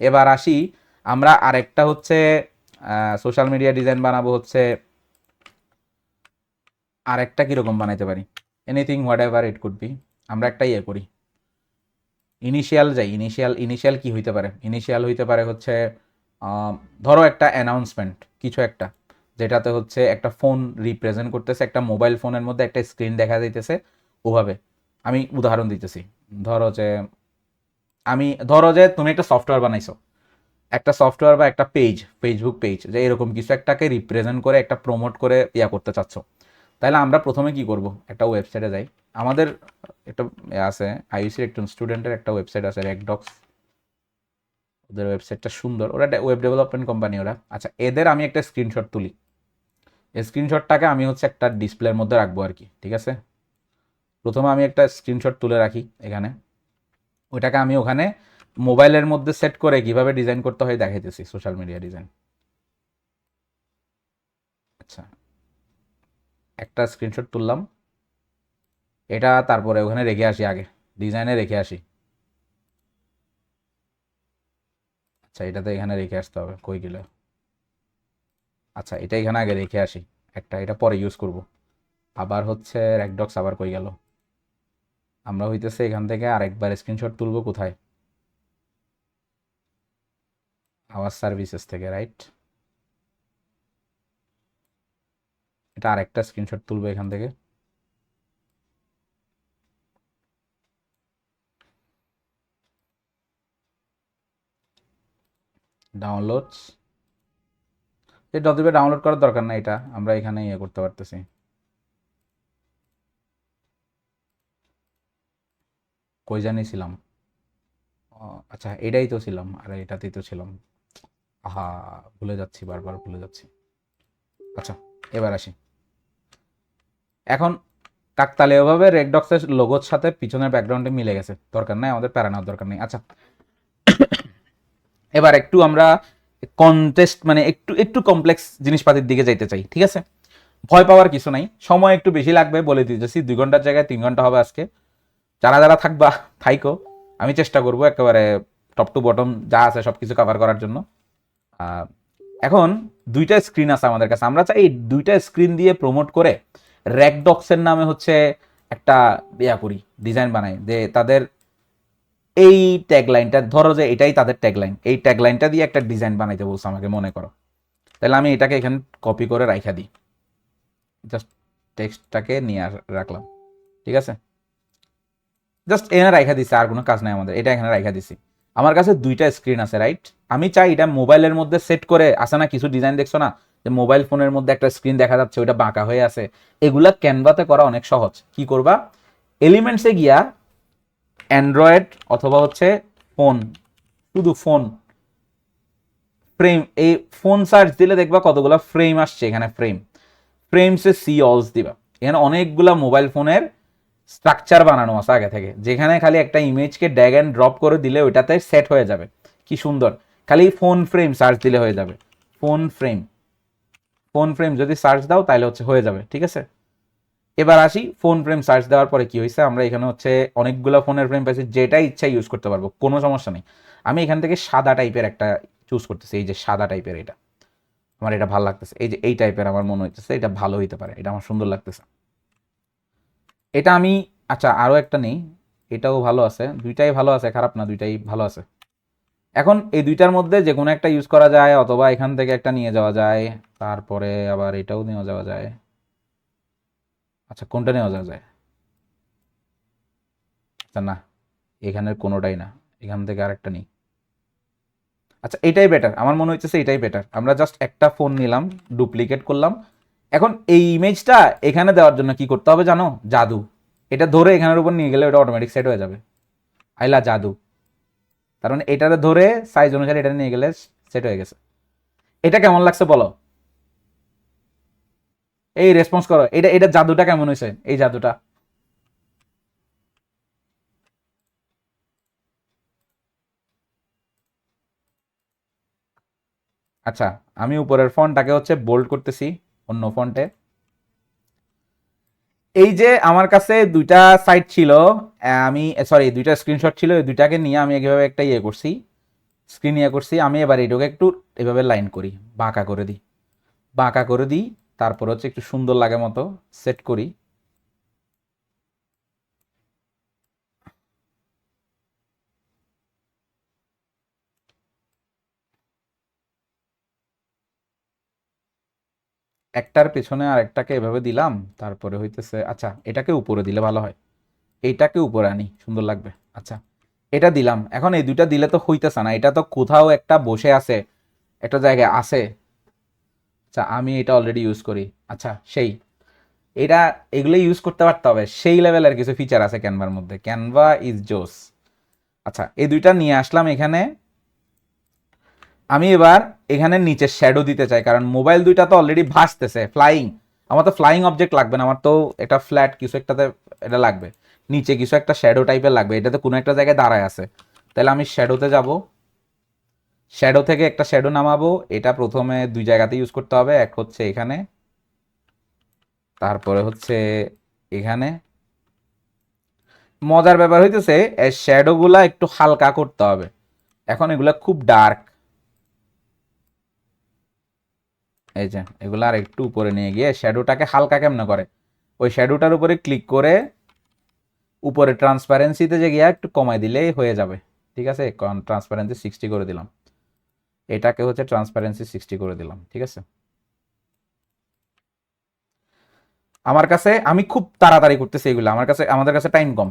এবার আসি, আমরা আরেকটা হচ্ছে সোশ্যাল মিডিয়া ডিজাইন বানাবো হচ্ছে, আরেকটা কীরকম বানাইতে পারি? Anything whatever it could be আমরা একটা ইয়ে করি। ইনিশিয়াল যাই ইনিশিয়াল ইনিশিয়াল কি হইতে পারে? ইনিশিয়াল হইতে পারে হচ্ছে ধরো একটা অ্যানাউন্সমেন্ট কিছু একটা, যেটাতে হচ্ছে একটা ফোন রিপ্রেজেন্ট করতেছে, একটা মোবাইল ফোনের মধ্যে একটা স্ক্রিন দেখা যাইতেছে, ওভাবে। আমি উদাহরণ দিতেছি, ধরো যে আমি, ধরো যে তুমি একটা সফটওয়্যার বানাইছো। একটা সফটওয়্যার বা একটা পেজ ফেসবুক পেজ যে এরকম কিছু একটাকে রিপ্রেজেন্ট করে, একটা প্রমোট করে ইয়া করতে চাচ্ছ। তাহলে আমরা প্রথমে কি করব? একটা ওয়েবসাইটে যাই। আমাদের একটা আছে আইইসির একজন স্টুডেন্টের একটা ওয়েবসাইট আছে রেকডক্স ওদের ওয়েবসাইটটা সুন্দর। ওরা ওয়েব ডেভেলপমেন্ট কোম্পানি ওরা। আচ্ছা এদের আমি একটা স্ক্রিনশট তুলি। এই স্ক্রিনশটটাকে আমি হচ্ছে একটা ডিসপ্লের মধ্যে রাখব আর কি, ঠিক আছে? প্রথমে আমি একটা স্ক্রিনশট তুলে রাখি এখানে। ওইটাকে আমি ওখানে মোবাইলের মধ্যে সেট করে কীভাবে ডিজাইন করতে হয় দেখাইতেছি সোশ্যাল মিডিয়া ডিজাইন আচ্ছা একটা স্ক্রিনশট তুললাম। এটা তারপরে ওখানে রেখে আসি আগে ডিজাইনে রেখে আসি। আচ্ছা এটাতে এখানে রেখে আসতে হবে, কই গেল? আচ্ছা এটা এখানে আগে রেখে আসি, একটা, এটা পরে ইউজ করব। আবার হচ্ছে র্যাকডক্স আবার কই গেল? আমরা হইতেছে এখান থেকে আরেকবার স্ক্রিনশট তুলব কোথায়? আওয়ার সার্ভিসেস থেকে রাইট এটা আরেকটা স্ক্রিনশট তুলবো এখান থেকে। ডাউনলোডস এই ডটিপে ডাউনলোড করার দরকার নাই এটা, আমরা এখানে ইয়ে করতে পারতেছি। কই জানি ছিলাম। আচ্ছা এটাই তো ছিলাম, আরে এটাতেই তো ছিলাম। আহা, ভুলে যাচ্ছি, বারবার ভুলে যাচ্ছি। আচ্ছা এবার আসি। এখন কাকতালীয়ভাবে রেডডক্সের লোগোর সাথে পিছনের ব্যাকগ্রাউন্ডে মিলে গেছে। দরকার নাই, আমাদের প্যারা নেওয়ার দরকার নেই। আচ্ছা এবার একটু আমরা কন্টেস্ট মানে একটু একটু কমপ্লেক্স জিনিসপাতির দিকে যাইতে চাই, ঠিক আছে? ভয় পাওয়ার কিছু নাই, সময় একটু বেশি লাগবে, বলে দিতেছি দুই ঘণ্টার জায়গায় তিন ঘণ্টা হবে আজকে। যারা যারা থাকবা, থাইকো। আমি চেষ্টা করব একেবারে টপ টু বটম যা আছে সব কিছু কভার করার জন্য। এখন দুইটা স্ক্রিন আছে আমাদের কাছে। আমরা চাই এই দুইটা স্ক্রিন দিয়ে প্রমোট করে র্যাকডক্সের নামে হচ্ছে একটা ইয়া করি ডিজাইন বানাই। যে তাদের এই ট্যাগলাইনটা ধরো যে এটাই তাদের ট্যাগলাইন এই ট্যাগলাইনটা দিয়ে একটা ডিজাইন বানাইতে বলছে আমাকে, মনে করো। তাহলে আমি এটাকে এখানে কপি করে রাখা দিই। জাস্ট টেক্সটটাকে নিয়ে রাখলাম। ঠিক আছে? জাস্ট এখানে রাখা দিছি, আর কোনো কাজ নাই আমাদের। এটা এখানে রাখা দিছি। আমার কাছে দুইটা স্ক্রিন আছে রাইট আমি চাই এটা মোবাইলের মধ্যে সেট করে আসে না কিছু ডিজাইন দেখছ না? যে মোবাইল ফোনের মধ্যে একটা স্ক্রিন দেখা যাচ্ছে, ওইটা বাঁকা হয়ে আছে। এগুলা ক্যানভাতে করা অনেক সহজ। কি করবা? এলিমেন্টসে গিয়া অ্যান্ড্রয়েড অথবা হচ্ছে ফোন শুধু ফোন ফ্রেম এই ফোন সার্চ দিলে দেখবা কতগুলো ফ্রেম আসছে এখানে ফ্রেম ফ্রেমসে সি অলস দিবা। এখানে অনেকগুলা মোবাইল ফোনের স্ট্রাকচার বানানো আছে আগে থেকে। যেখানে খালি একটা ইমেজকে ড্যাগ অ্যান্ড ড্রপ করে দিলে ওইটাতে সেট হয়ে যাবে। কি সুন্দর। খালি ফোন ফ্রেম সার্চ দিলে হয়ে যাবে। ফোন ফ্রেম ফোন ফ্রেম যদি সার্চ দাও তাহলে হচ্ছে হয়ে যাবে, ঠিক আছে? এবার আসি ফোন ফ্রেম সার্চ দেওয়ার পরে কি হয়েছে আমরা এখানে হচ্ছে অনেকগুলো ফোনের ফ্রেম পাইছি, যেটা ইচ্ছা ইউজ করতে পারব, কোনো সমস্যা নেই। আমি এখান থেকে সাদা টাইপের একটা চুজ করতেছি, এই যে সাদা টাইপের এটা। আমার এটা ভালো লাগতেছে। এই যে এই টাইপের আমার মনে হইতেছে, এটা ভালো হইতে পারে, এটা আমার সুন্দর লাগতেছে। এটা আমি আচ্ছা আরও একটা নেই। এটাও ভালো আছে। দুইটাই ভালো আছে, খারাপ না, দুইটাই ভালো আছে। এখন এই দুইটার মধ্যে যে কোনো একটা ইউজ করা যায়, অথবা এখান থেকে একটা নিয়ে যাওয়া যায়, তারপরে আবার এটাও নেওয়া যাওয়া যায়। আচ্ছা কোনটা নেওয়া যাওয়া যায়? আচ্ছা না, এখানের কোনোটাই না। এখান থেকে আরেকটা নেই। আচ্ছা এটাই বেটার আমার মনে হচ্ছে এটাই বেটার আমরা জাস্ট একটা ফোন নিলাম ডুপ্লিকেট করলাম এখন এই ইমেজটা এখানে দেওয়ার জন্য কি করতে হবে জানো? জাদু। এটা ধরে এখানের উপর নিয়ে গেলে ওটা অটোমেটিক সেট হয়ে যাবে। আইলা জাদু। তার মানে এটারে ধরে সাইজ অনুসারে এটা নিয়ে গেলে সেট হয়ে গেছে। এটা কেমন লাগছে বলো? এই রেসপন্স করো। এটা এটা জাদুটা কেমন হয়েছে? এই জাদুটা। আচ্ছা আমি উপরের ফোনটাকে হচ্ছে বোল্ড করতেছি। অন্য ফন্টে। এই যে আমার কাছে দুইটা সাইট ছিল আমি সরি দুইটা স্ক্রিনশট ছিল, এই দুইটাকে নিয়ে আমি এভাবে একটা ইয়ে করছি স্ক্রিন ইয়ে করছি, আমি এবার এটাকে একটু এভাবে লাইন করি, বাঁকা করে দিই। বাঁকা করে দিই, তারপর হচ্ছে একটু সুন্দর লাগে মতো সেট করি। একটার পেছনে আর একটাকে এভাবে দিলাম, তারপরে হইতেছে আচ্ছা এটাকে উপরে দিলে ভালো হয়। এইটাকে উপরে আনি, সুন্দর লাগবে। আচ্ছা এটা দিলাম। এখন এই দুইটা দিলে তো হইতেছে না, এটা তো কোথাও একটা বসে আছে, একটা জায়গায় আছে। আচ্ছা আমি এটা অলরেডি ইউজ করি। আচ্ছা সেই। এটা, এগুলো ইউজ করতে পারতে হবে। সেই লেভেলের কিছু ফিচার আছে ক্যানভার মধ্যে। ক্যানভা ইজ জোস আচ্ছা এই দুইটা নিয়ে আসলাম এখানে। আমি এবার এখানে নিচে শ্যাডো দিতে চাই, কারণ মোবাইল দুইটা তো অলরেডি ভাসতেছে ফ্লাইং আমার তো ফ্লাইং অবজেক্ট লাগবে না, আমার তো এটা ফ্ল্যাট কিছু একটাতে এটা লাগবে। নিচে কিছু একটা শ্যাডো টাইপের লাগবে, এটাতে কোনো একটা জায়গায় দাঁড়ায় আছে। তাহলে আমি শ্যাডোতে যাব। শ্যাডো থেকে একটা শ্যাডো নামাবো, এটা প্রথমে দুই জায়গাতে ইউজ করতে হবে, এক হচ্ছে এখানে, তারপরে হচ্ছে এখানে। মজার ব্যাপার হইতেছে শ্যাডোগুলা একটু হালকা করতে হবে। এখন এগুলা খুব ডার্ক এই যে, এগুলো আর একটু উপরে নিয়ে গিয়ে শ্যাডোটাকে হালকা কেমনে করে? ওই শ্যাডোটার উপরে ক্লিক করে উপরে ট্রান্সপারেন্সিতে যে গিয়ে একটু কমাই দিলেই হয়ে যাবে। ঠিক আছে? ট্রান্সপারেন্সি সিক্সটি করে দিলাম। এটাকে হচ্ছে ট্রান্সপারেন্সি সিক্সটি করে দিলাম। ঠিক আছে? আমার কাছে, আমি খুব তাড়াতাড়ি করতেছি এগুলো। আমার কাছে, আমাদের কাছে টাইম কম।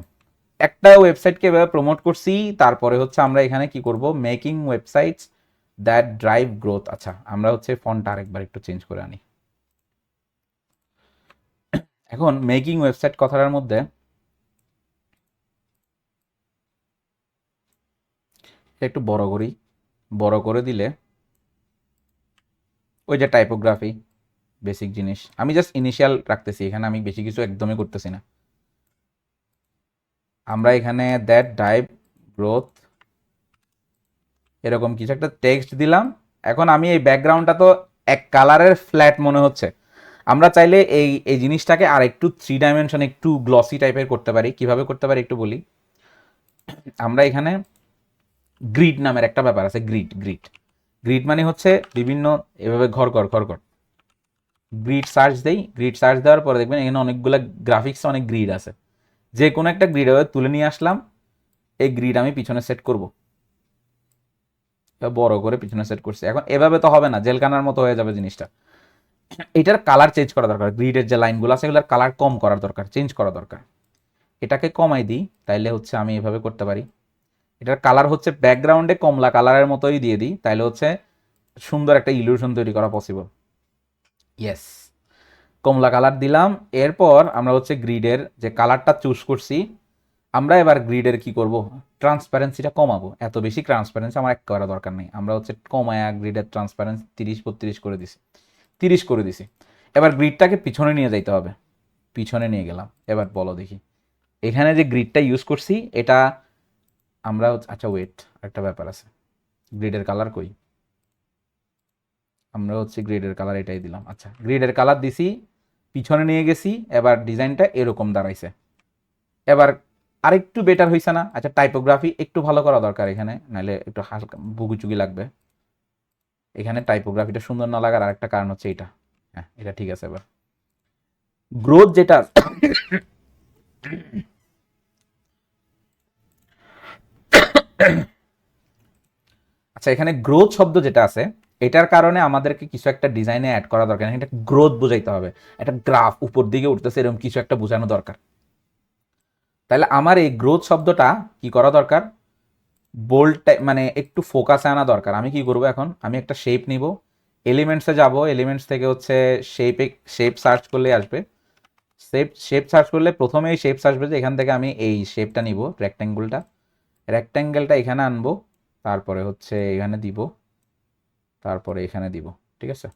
একটা ওয়েবসাইটকে এভাবে প্রমোট করছি, তারপরে হচ্ছে আমরা এখানে কি করব? Making websites that drive growth আচ্ছা আমরা হচ্ছে ফন্টটা আরেকবার একটু চেঞ্জ করে আনি। এখন মেকিং ওয়েবসাইট কথাটার মধ্যে একটু বড় করি। বড় করে দিলে ওই যে টাইপোগ্রাফি বেসিক জিনিস, আমি জাস্ট ইনিশিয়াল রাখতেছি, এখানে আমি বেশি কিছু একদমই করতেছি না। আমরা এখানে দ্যাট ড্রাইভ গ্রোথ এরকম কিছু একটা টেক্সট দিলাম। এখন আমি এই ব্যাকগ্রাউন্ডটা তো এক কালারের ফ্ল্যাট মনে হচ্ছে। আমরা চাইলে এই এই জিনিসটাকে আর একটু থ্রি ডাইমেনশন একটু গ্লসি টাইপের করতে পারি। কীভাবে করতে পারি একটু বলি? আমরা এখানে গ্রিড নামের একটা ব্যাপার আছে গ্রিড গ্রিড গ্রিড মানে হচ্ছে বিভিন্ন, এভাবে ঘর ঘর ঘর ঘর। গ্রিড সার্চ দেই। গ্রিড সার্চ দেওয়ার পরে দেখবেন এখানে অনেকগুলো গ্রাফিক্স অনেক গ্রিড আছে। যে কোনো একটা গ্রিড তুলে নিয়ে আসলাম। এই গ্রিড আমি পিছনে সেট করব। বড় করে পিছনে সেট করছি। এখন এভাবে তো হবে না, জেলখানার মতো হয়ে যাবে জিনিসটা। এটার কালার চেঞ্জ করা দরকার গ্রিডের যে লাইনগুলো আছে এগুলোর কালার কম করার দরকার চেঞ্জ করা দরকার। এটাকে কমাই দিই, তাইলে হচ্ছে আমি এভাবে করতে পারি। এটার কালার হচ্ছে ব্যাকগ্রাউন্ডে কমলা কালারের মতোই দিয়ে দিই, তাইলে হচ্ছে সুন্দর একটা ইলিউশন তৈরি করা পসিবল ইয়েস কমলা কালার দিলাম, এরপর আমরা হচ্ছে গ্রিডের যে কালারটা চুজ করছি, আমরা এবার গ্রিডের কি করব? ট্রান্সপারেন্সিটা কমাবো। এত বেশি ট্রান্সপারেন্সি আমার একেবারে দরকার নেই। আমরা হচ্ছে কমায়া গ্রিডের ট্রান্সপারেন্সি তিরিশ, বত্রিশ করে দিছি। তিরিশ করে দিছি। এবার গ্রিডটাকে পিছনে নিয়ে যাইতে হবে। পিছনে নিয়ে গেলাম। এবার বলো দেখি। এখানে যে গ্রিডটা ইউজ করছি, এটা আমরা আচ্ছা ওয়েট একটা ব্যাপার আছে। গ্রিডের কালার কই? আমরা হচ্ছে গ্রিডের কালার এটাই দিলাম। আচ্ছা গ্রিডের কালার দিছি, পিছনে নিয়ে গেছি, এবার ডিজাইনটা এরকম দাঁড়াইছে। এবার আরেকটু বেটার হয়েছে না? আচ্ছা টাইপোগ্রাফি একটু ভালো করা দরকার এখানে নাহলে একটু হালকা বুগুচুগি লাগবে। এখানে টাইপোগ্রাফিটা সুন্দর না লাগার আরেকটা কারণ হচ্ছে এটা হ্যাঁ এটা ঠিক আছে এবার। গ্রোথ যেটা আচ্ছা এখানে গ্রোথ শব্দ যেটা আছে, এটার কারণে আমাদেরকে কিছু একটা ডিজাইনে অ্যাড করা দরকার। এটা গ্রোথ বোঝাইতে হবে। একটা গ্রাফ উপর দিকে উঠতেছে, এরকম কিছু একটা বোঝানো দরকার। তাহলে আমার এই গ্রোথ শব্দটা কি করা দরকার? বোল্ড মানে একটু ফোকাসে আনা দরকার। আমি কি করব এখন? আমি একটা শেপ নিব। এলিমেন্টসে যাব। এলিমেন্টস থেকে হচ্ছে শেপে শেপ সার্চ করলে আসবে। শেপ শেপ সার্চ করলে প্রথমেই শেপ আসবে যে এখান থেকে আমি এই শেপটা নিব রেক্ট্যাঙ্গুলটা রেক্ট্যাঙ্গেলটা এখানে আনব। তারপরে হচ্ছে এখানে দিব। তারপরে এখানে দিব। ঠিক আছে?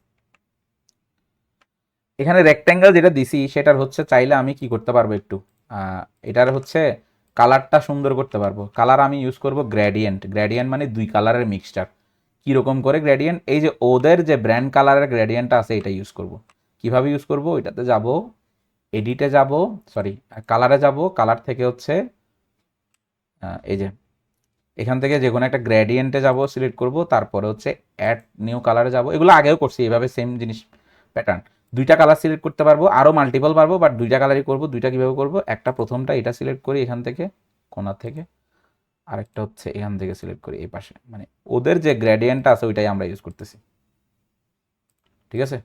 এখানে রেক্ট্যাঙ্গেল যেটা দিছি, সেটার হচ্ছে চাইলে আমি কি করতে পারব একটু? এটার হচ্ছে কালারটা সুন্দর করতে পারব। কালার আমি ইউজ করব গ্র্যাডিয়েন্ট গ্র্যাডিয়েন্ট মানে দুই কালারের মিক্সচার কীরকম করে গ্র্যাডিয়েন্ট এই যে ওদের যে ব্র্যান্ড কালারের গ্র্যাডিয়েন্টটা আছে, এটা ইউজ করব। কীভাবে ইউজ করব? এটাতে যাব এডিটে যাব সরি কালারে যাব। কালার থেকে হচ্ছে এই যে, এখান থেকে যে কোনো একটা গ্র্যাডিয়েন্টে যাব সিলেক্ট করব। তারপরে হচ্ছে অ্যাড নিউ কালারে যাব। এগুলো আগেও করছি, এভাবে সেম জিনিস প্যাটার্ন দুইটা কালার সিলেক্ট করতে পারব আরও মাল্টিপল পারব বাট দুইটা কালারই করব, দুইটা কীভাবে করব? একটা প্রথমটা এটা সিলেক্ট করি এখান থেকে কোনা থেকে, আরেকটা হচ্ছে এখান থেকে সিলেক্ট করি এই পাশে। মানে ওদের যে গ্রেডিয়েন্টটা আছে ওইটাই আমরা ইউজ করতেছি। ঠিক আছে?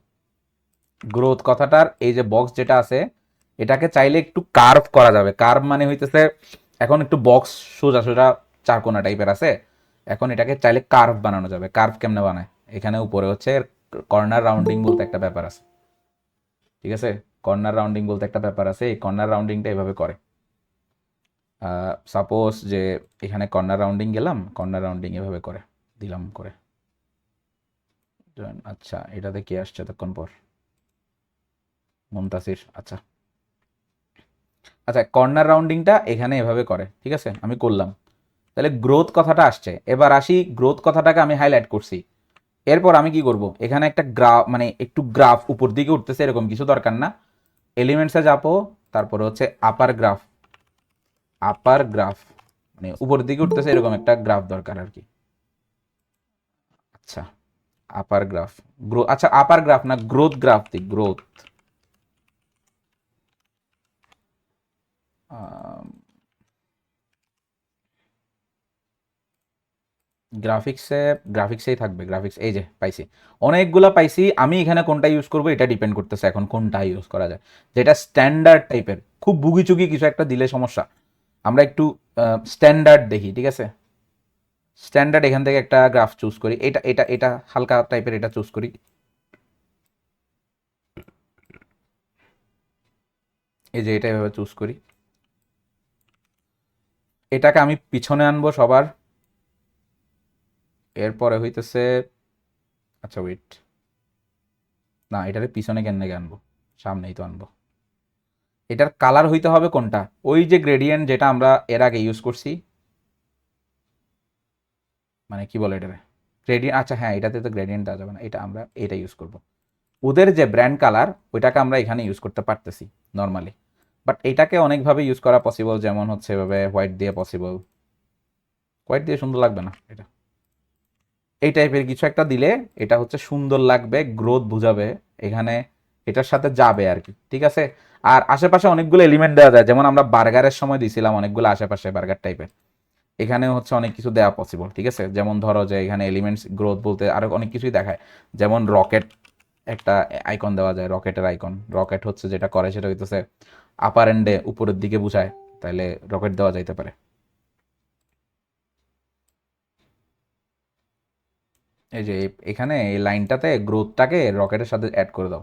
গ্রোথ কথাটার এই যে বক্স যেটা আছে, এটাকে চাইলে একটু কার্ভ করা যাবে। কার্ভ মানে হইতেছে, এখন একটু বক্স সোজা সোজা চারকোনা টাইপের আছে, এখন এটাকে চাইলে কার্ভ বানানো যাবে। কার্ভ কেমনে বানায়? এখানে উপরে হচ্ছে কর্নার রাউন্ডিং বলতে একটা ব্যাপার আছে। ঠিক আছে? কর্নার রাউন্ডিং বলতে একটা ব্যাপার আছে, এই কর্নার রাউন্ডিংটা এভাবে করে। সাপোজ যে এখানে কর্নার রাউন্ডিং গেলাম কর্নার রাউন্ডিং এভাবে করে, দিলাম করে। আচ্ছা এটাতে কে আসছে এতক্ষণ পর? মুমতাসির আচ্ছা। আচ্ছা কর্নার রাউন্ডিংটা এখানে এভাবে করে, ঠিক আছে? আমি করলাম। তাহলে গ্রোথ কথাটা আসছে। এবার আসি গ্রোথ কথাটাকে আমি হাইলাইট করছি। এরপর আমি কি করব? এখানে একটা গ্রাফ মানে একটু গ্রাফ উপর দিকে উঠতেছে, এরকম কিছু দরকার না। এলিমেন্টসে যাব, তারপরে হচ্ছে আপার গ্রাফ আপার গ্রাফ মানে উপর দিকে উঠতেছে, এরকম একটা গ্রাফ দরকার আর কি। আচ্ছা আপার গ্রাফ গ্রো আচ্ছা আপার গ্রাফ না গ্রোথ গ্রাফ দি গ্রোথ গ্রাফিক্সে গ্রাফিক্সেই থাকবে গ্রাফিক্স এই যে পাইছি। অনেকগুলো পাইছি, আমি এখানে কোনটা ইউজ করব এটা ডিপেন্ড করতেছে এখন কোনটা ইউজ করা যায়। যেটা স্ট্যান্ডার্ড টাইপের খুব বুগি চুগি কিছু একটা দিলে সমস্যা। আমরা একটু স্ট্যান্ডার্ড দেখি, ঠিক আছে? স্ট্যান্ডার্ড এখান থেকে একটা গ্রাফ চুজ করি, এটা এটা এটা হালকা টাইপের এটা চুজ করি। এই যে এটা এভাবে চুজ করি। এটাকে আমি পিছনে আনব সবার। এরপরে হইতেছে আচ্ছা ওয়েট না, এটারে পিছনে কেন নাকি আনব? সামনেই তো আনব। এটার কালার হইতে হবে কোনটা? ওই যে গ্রেডিয়েন্ট যেটা আমরা এর আগে ইউজ করছি। মানে কি বলে এটারে? গ্রেডিয়েন্ট আচ্ছা হ্যাঁ এটাতে তো গ্রেডিয়েন্ট দেওয়া যাবে না। এটা আমরা, এটা ইউজ করব। ওদের যে ব্র্যান্ড কালার ওইটাকে আমরা এখানে ইউজ করতে পারতেছি নর্মালি বাট এটাকে অনেকভাবে ইউজ করা পসিবল যেমন হচ্ছে এভাবে হোয়াইট দিয়ে পসিবল হোয়াইট দিয়ে সুন্দর লাগবে না এটা। এই টাইপের কিছু একটা দিলে এটা হচ্ছে সুন্দর লাগবে গ্রোথ বুঝাবে, এখানে এটার সাথে যাবে আর কি ঠিক আছে? আর আশেপাশে অনেকগুলো এলিমেন্ট দেওয়া যায়, যেমন আমরা বার্গারের সময় দিছিলাম অনেকগুলো আশেপাশে বার্গার টাইপের এখানে হচ্ছে অনেক কিছু দেওয়া পসিবল ঠিক আছে? যেমন ধরো যে এখানে এলিমেন্টস গ্রোথ বলতে আরও অনেক কিছুই দেখায়। যেমন রকেট একটা আইকন দেওয়া যায় রকেটের আইকন রকেট হচ্ছে যেটা করে, সেটা হইতেছে আপার এন্ডে উপরের দিকে বুঝায় তাহলে রকেট দেওয়া যাইতে পারে। এই যে এখানে এই লাইনটাতে গ্রোথটাকে রকেটের সাথে অ্যাড করে দাও।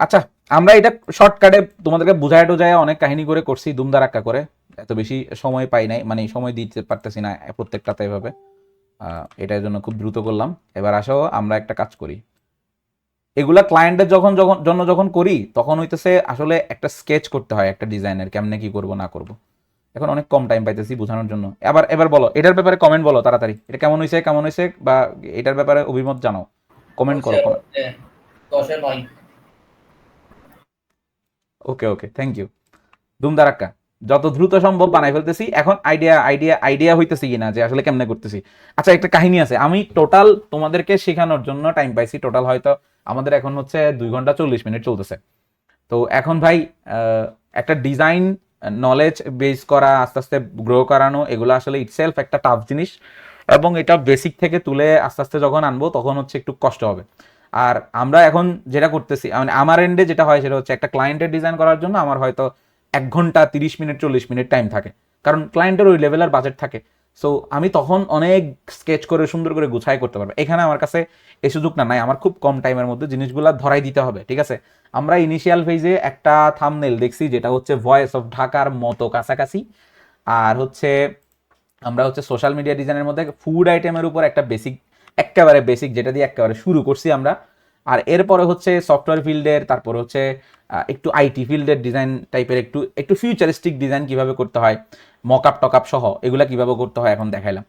আচ্ছা আমরা এটা শর্টকাটে তোমাদেরকে বুঝায় টুজায় অনেক কাহিনী করে করছি দুমদারাক্কা করে। এত বেশি সময় পাই নাই মানে সময় দিতে পারতেছি না প্রত্যেকটাতে এভাবে। এটার জন্য খুব দ্রুত করলাম। এবার আসো, আমরা একটা কাজ করি। এগুলা ক্লায়েন্টের যখন যখন, জন্য যখন করি, তখন হইতেছে আসলে একটা স্কেচ করতে হয়, একটা ডিজাইনের কেমনে কি করব, না করব। এখন অনেক কম টাইম পাইতেছি বোঝানোর জন্য। এবার এবার বলো এটার ব্যাপারে কমেন্ট বলো তাড়াতাড়ি। এটা কেমন হয়েছে কেমন হয়েছে বা এটার ব্যাপারে অভিমত জানাও। কমেন্ট করো ওকে ওকে থ্যাংক ইউ দুম দুমদারাক্কা যত দ্রুত সম্ভব বানাই ফেলতেছি এখন আইডিয়া আইডিয়া আইডিয়া হইতেছি কিনা যে আসলে কেমনে করতেছি। আচ্ছা একটা কাহিনী আছে আমি টোটাল তোমাদেরকে শেখানোর জন্য টাইম পাইছি টোটাল হয়তো আমাদের এখন হচ্ছে দুই ঘণ্টা চল্লিশ মিনিট চলতেছে। তো এখন ভাই একটা ডিজাইন নলেজ বেস করা, আস্তে আস্তে গ্রো করানো, এগুলো আসলে ইটসেলফ একটা টাফ জিনিস এবং এটা বেসিক থেকে তুলে আস্তে আস্তে যখন আনব তখন হচ্ছে একটু কষ্ট হবে। আর আমরা এখন যেটা করতেছি মানে আমার এন্ডে যেটা হয় সেটা হচ্ছে একটা ক্লায়েন্টের ডিজাইন করার জন্য আমার হয়তো এক ঘণ্টা তিরিশ মিনিট, চল্লিশ মিনিট টাইম থাকে। কারণ ক্লায়েন্টের ওই লেভেলের বাজেট থাকে। সো আমি তখন অনেক স্কেচ করে সুন্দর করে গুছাই করতে পারব। এখানে আমার কাছে এই সুযোগ না নাই। আমার খুব কম টাইমের মধ্যে জিনিসগুলো ধরাই দিতে হবে, ঠিক আছে? আমরা ইনিশিয়াল ফেজে একটা থামনেল দেখছি, যেটা হচ্ছে ভয়েস অফ ঢাকার মতো কাছাকাছি। আর হচ্ছে আমরা হচ্ছে সোশ্যাল মিডিয়া ডিজাইনের মধ্যে ফুড আইটেমের উপর একটা বেসিক একেবারে বেসিক যেটা দিয়ে একেবারে শুরু করছি আমরা। আর এরপরে হচ্ছে সফটওয়্যার ফিল্ডের তারপর হচ্ছে একটু আইটি ফিল্ডের ডিজাইন টাইপের একটু একটু ফিউচারিস্টিক ডিজাইন কীভাবে করতে হয়। মকআপ টকআপ সহ এগুলা কীভাবে করতে হয় এখন দেখাইলাম।